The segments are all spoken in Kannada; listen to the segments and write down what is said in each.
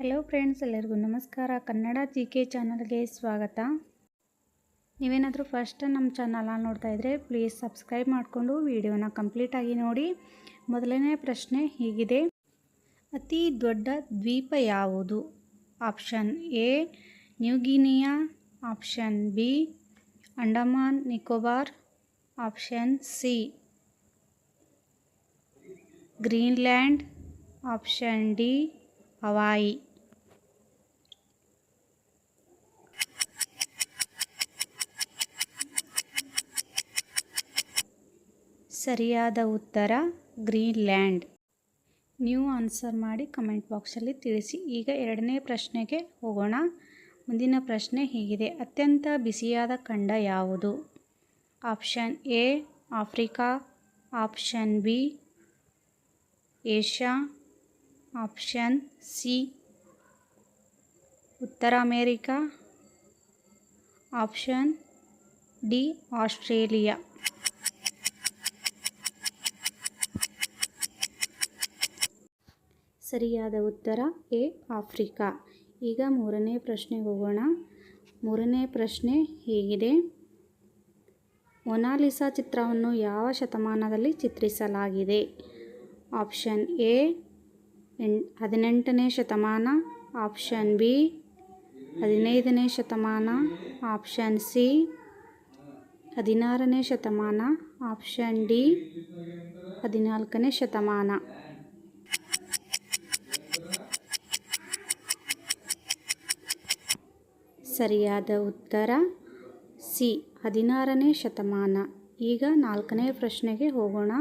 ಹಲೋ ಫ್ರೆಂಡ್ಸ್ ಎಲ್ಲರಿಗೂ ನಮಸ್ಕಾರ. ಕನ್ನಡ ಜಿ ಕೆ ಚಾನಲ್ಗೆ ಸ್ವಾಗತ. ನೀವೇನಾದರೂ ಫಸ್ಟ್ ನಮ್ಮ ಚಾನಲ್ ನೋಡ್ತಾ ಇದ್ದರೆ ಪ್ಲೀಸ್ ಸಬ್ಸ್ಕ್ರೈಬ್ ಮಾಡಿಕೊಂಡು ವಿಡಿಯೋನ ಕಂಪ್ಲೀಟಾಗಿ ನೋಡಿ. ಮೊದಲನೇ ಪ್ರಶ್ನೆ ಹೀಗಿದೆ. ಅತಿ ದೊಡ್ಡ ದ್ವೀಪ ಯಾವುದು? Option A New Guinea option B Andaman Nicobar option C Greenland option D Hawaii. ಸರಿಯಾದ ಉತ್ತರ, ಗ್ರೀನ್ಲ್ಯಾಂಡ್. ನೀವು ಆನ್ಸರ್ ಮಾಡಿ ಕಮೆಂಟ್ ಬಾಕ್ಸಲ್ಲಿ ತಿಳಿಸಿ. ಈಗ ಎರಡನೇ ಪ್ರಶ್ನೆಗೆ ಹೋಗೋಣ. ಮುಂದಿನ ಪ್ರಶ್ನೆ ಹೀಗಿದೆ. ಅತ್ಯಂತ ಬಿಸಿಯಾದ ಖಂಡ ಯಾವುದು? Option A, Africa. Option B, Asia. Option C. ಉತ್ತರ ಅಮೇರಿಕಾ. Option D. ಆಸ್ಟ್ರೇಲಿಯಾ. ಸರಿಯಾದ ಉತ್ತರ ಎ. ಆಫ್ರಿಕಾ. ಈಗ ಮೂರನೇ ಪ್ರಶ್ನೆಗೆ ಹೋಗೋಣ. ಮೂರನೇ ಪ್ರಶ್ನೆ ಹೀಗಿದೆ. ಮೊನಾಲಿಸಾ ಚಿತ್ರವನ್ನು ಯಾವ ಶತಮಾನದಲ್ಲಿ ಚಿತ್ರಿಸಲಾಗಿದೆ? Option A. ಎನ್ ಹದಿನೆಂಟನೇ ಶತಮಾನ ಆಪ್ಷನ್ ಬಿ ಹದಿನೈದನೇ ಶತಮಾನ ಆಪ್ಷನ್ ಸಿ ಹದಿನಾರನೇ ಶತಮಾನ ಆಪ್ಷನ್ ಡಿ ಹದಿನಾಲ್ಕನೇ ಶತಮಾನ. ಸರಿಯಾದ ಉತ್ತರ ಸಿ. ಹದಿನಾರನೇ ಶತಮಾನ. ಈಗ ನಾಲ್ಕನೇ ಪ್ರಶ್ನೆಗೆ ಹೋಗೋಣ.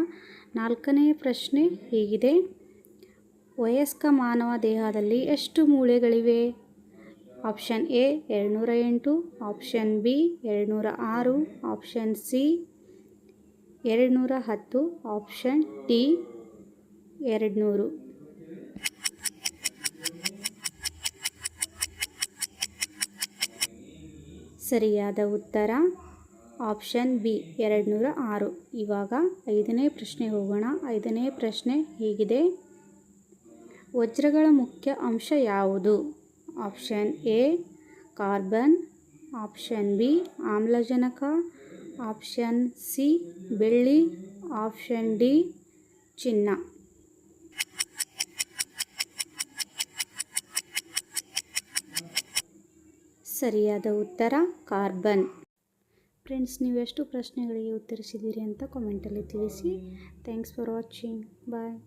ನಾಲ್ಕನೇ ಪ್ರಶ್ನೆ ಹೀಗಿದೆ. ವಯಸ್ಕ ಮಾನವ ದೇಹದಲ್ಲಿ ಎಷ್ಟು ಮೂಳೆಗಳಿವೆ? ಆಪ್ಷನ್ ಎ ಎರಡುನೂರ ಎಂಟು, ಆಪ್ಷನ್ ಬಿ ಎರಡುನೂರ ಆರು, ಆಪ್ಷನ್ ಸಿ ಎರಡುನೂರ ಹತ್ತು, ಆಪ್ಷನ್ ಡಿ ಎರಡುನೂರು. ಸರಿಯಾದ ಉತ್ತರ? ಆಪ್ಷನ್ ಬಿ ಎರಡುನೂರ ಆರು. ಇವಾಗ ಐದನೇ ಪ್ರಶ್ನೆ ಹೋಗೋಣ. ಐದನೇ ಪ್ರಶ್ನೆ ಹೀಗಿದೆ? ವಜ್ರಗಳ ಮುಖ್ಯ ಅಂಶ ಯಾವುದು? Option A, carbon. Option B, ಆಮ್ಲಜನಕ. ಆಪ್ಷನ್ ಸಿ, ಬೆಳ್ಳಿ. ಆಪ್ಷನ್ ಡಿ, ಚಿನ್ನ. ಸರಿಯಾದ ಉತ್ತರ, ಕಾರ್ಬನ್. ಫ್ರೆಂಡ್ಸ್ ನೀವು ಎಷ್ಟು ಪ್ರಶ್ನೆಗಳಿಗೆ ಉತ್ತರಿಸಿದ್ದೀರಿ ಅಂತ ಕಾಮೆಂಟಲ್ಲಿ ತಿಳಿಸಿ. Thanks for watching bye